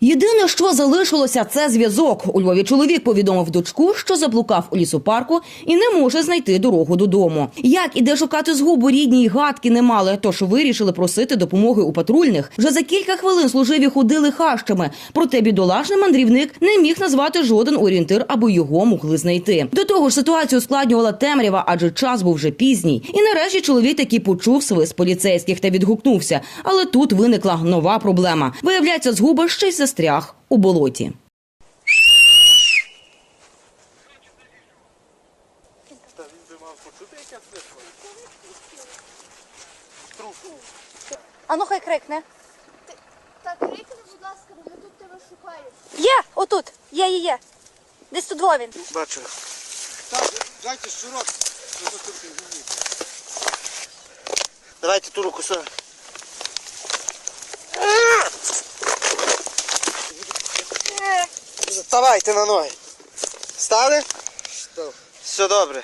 Єдине, що залишилося, це зв'язок. У Львові чоловік повідомив дочку, що заблукав у лісопарку і не може знайти дорогу додому. Як і де шукати згубу рідні й гадки не мали, тож вирішили просити допомоги у патрульних. Вже за кілька хвилин служиві ходили хащами. Проте бідолашний мандрівник не міг назвати жоден орієнтир, аби його могли знайти. До того ж, ситуацію ускладнювала темрява, адже час був вже пізній. І нарешті чоловік таки почув свист поліцейських та відгукнувся. Але тут виникла нова проблема. Виявляється, згуба ще й застряг у болоті. А ну хай крикне. Так, крикни, будь ласка, бо ми тут тебе шукаємо. Є, отут. Є, є, є. Десь тут во він. Бачу. Так, дайте щурок. Давайте ту руку сюди. Вставайте на ноги. Стали? Став. Все добре.